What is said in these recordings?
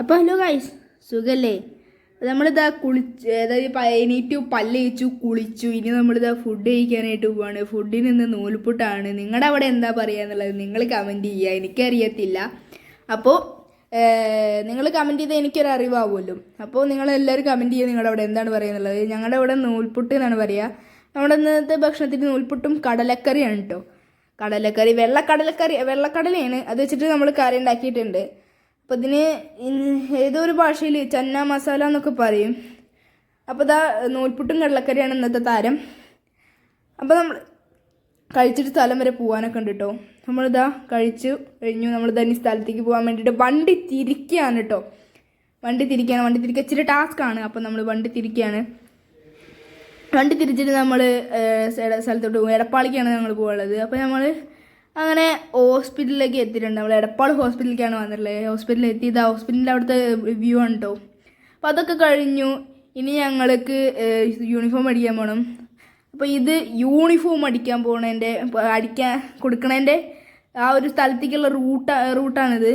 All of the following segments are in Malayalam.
അപ്പോൾ ഹലോ ഗൈസ് സുഖല്ലേ? നമ്മളിതാ കുളിച്ച് അതായത് എണീറ്റ് പല്ല് കഴിച്ചു കുളിച്ചു. ഇനി നമ്മളിതാ ഫുഡ് കഴിക്കാനായിട്ട് പോവാണ്. ഫുഡിന് ഇന്ന് നൂൽപുട്ടാണ്. നിങ്ങളുടെ അവിടെ എന്താ പറയുക എന്നുള്ളത് നിങ്ങൾ കമന്റ് ചെയ്യുക എനിക്കറിയത്തില്ല. അപ്പോൾ നിങ്ങൾ കമന്റ് ചെയ്താൽ എനിക്കൊരു അറിവാവുമല്ലോ അപ്പോൾ നിങ്ങൾ എല്ലാവരും കമന്റ് ചെയ്യുക നിങ്ങളുടെ അവിടെ എന്താണ് പറയുന്നത് ഞങ്ങളുടെ അവിടെ നൂൽപുട്ട് എന്നാണ് പറയുക നമ്മുടെ ഇന്നത്തെ ഭക്ഷണത്തിന് നൂൽപുട്ടും കടലക്കറിയാണ് കേട്ടോ കടലക്കറി വെള്ളക്കടലക്കറി വെള്ളക്കടലയാണ്. അത് വെച്ചിട്ട് നമ്മൾ കറി ഉണ്ടാക്കിയിട്ടുണ്ട്. അപ്പോൾ ഇതിന് ഏതോ ഒരു ഭാഷയിൽ ചന്ന മസാല എന്നൊക്കെ പറയും. അപ്പോൾ ഇതാ നൂൽപുട്ടും കടലക്കറിയാണ് ഇന്നത്തെ താരം. അപ്പോൾ നമ്മൾ കഴിച്ചിട്ട് സ്ഥലം വരെ പോകാനൊക്കെ ഉണ്ട് കേട്ടോ നമ്മളിതാ കഴിച്ചു കഴിഞ്ഞു. നമ്മൾ തന്നെ സ്ഥലത്തേക്ക് പോകാൻ വേണ്ടിയിട്ട് വണ്ടി തിരിക്കുകയാണ് കേട്ടോ വണ്ടി തിരിക്കുകയാണ് വണ്ടി തിരിക്കുക ഇച്ചിരി ടാസ്ക് ആണ്. അപ്പോൾ നമ്മൾ വണ്ടി തിരിക്കുകയാണ് വണ്ടി തിരിച്ചിട്ട് നമ്മൾ സ്ഥലത്തോട്ട് പോകും എടപ്പാളിക്കാണ് ഞങ്ങൾ പോകുള്ളത് അപ്പോൾ നമ്മൾ അങ്ങനെ ഹോസ്പിറ്റലിലേക്ക് എത്തിയിട്ടുണ്ട്. നമ്മൾ എടപ്പാൾ ഹോസ്പിറ്റലിലേക്കാണ് വന്നിട്ടുള്ളത്. ഹോസ്പിറ്റലിൽ എത്തിയത്. ഹോസ്പിറ്റലിന്റെ അവിടുത്തെ വ്യൂ ആണ് കേട്ടോ അപ്പോൾ അതൊക്കെ കഴിഞ്ഞു. ഇനി ഞങ്ങൾക്ക് യൂണിഫോം അടിക്കാൻ പോകണം അപ്പോൾ ഇത് യൂണിഫോം അടിക്കാൻ പോകണതിന്റെ അടിക്കാൻ കൊടുക്കണതിന്റെ ആ ഒരു സ്ഥലത്തേക്കുള്ള റൂട്ട് റൂട്ടാണിത്.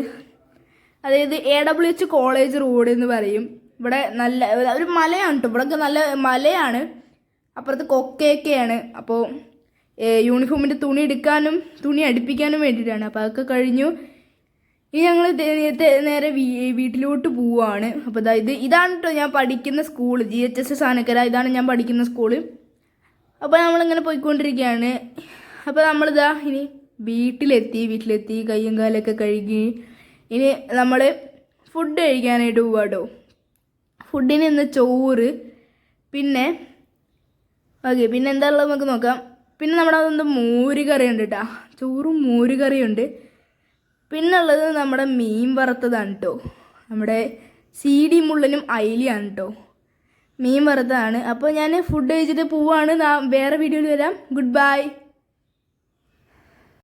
അതായത് A W H college road എന്ന് പറയും. ഇവിടെ നല്ല ഒരു മലയാണ് കേട്ടോ ഇവിടെയൊക്കെ നല്ല മലയാണ്. അപ്പുറത്ത് കൊക്കയൊക്കെയാണ്. അപ്പോൾ യൂണിഫോമിന്റെ തുണി എടുക്കാനും തുണി അടുപ്പിക്കാനും വേണ്ടിയിട്ടാണ്. അപ്പോൾ അതൊക്കെ കഴിഞ്ഞു. ഇനി ഞങ്ങൾ നേരെ വീ- വീട്ടിലോട്ട് പോവുകയാണ് അപ്പോൾ അതായത് ഇതാണ് കേട്ടോ ഞാൻ പഠിക്കുന്ന school G H S Sanakkara ഇതാണ് ഞാൻ പഠിക്കുന്ന സ്കൂൾ അപ്പോൾ നമ്മളിങ്ങനെ പോയിക്കൊണ്ടിരിക്കുകയാണ്. അപ്പോൾ നമ്മളിതാ ഇനി വീട്ടിലെത്തി വീട്ടിലെത്തി കയ്യും കാലൊക്കെ കഴുകി. ഇനി നമ്മൾ ഫുഡ് കഴിക്കാനായിട്ട് പോവാട്ടോ. ഫുഡിന് ഇന്ന് ചോറ്. പിന്നെ ഓക്കെ പിന്നെ എന്താ ഉള്ളത് നമുക്ക് നോക്കാം. പിന്നെ നമ്മുടെ അതൊന്ന് മോരുകറി ഉണ്ട് കേട്ടോ ചോറും മോരുകറിയുണ്ട്. കറിയുണ്ട് പിന്നെ ഉള്ളത് നമ്മുടെ മീൻ വറുത്തതാണ് കേട്ടോ നമ്മുടെ സി ഡി മുള്ളനും അയിലിയാണ് കേട്ടോ മീൻ വറുത്തതാണ്. അപ്പോൾ ഞാൻ ഫുഡ് കഴിച്ചിട്ട് പോവാണ്. വേറെ വീഡിയോയിൽ വരാം. Good bye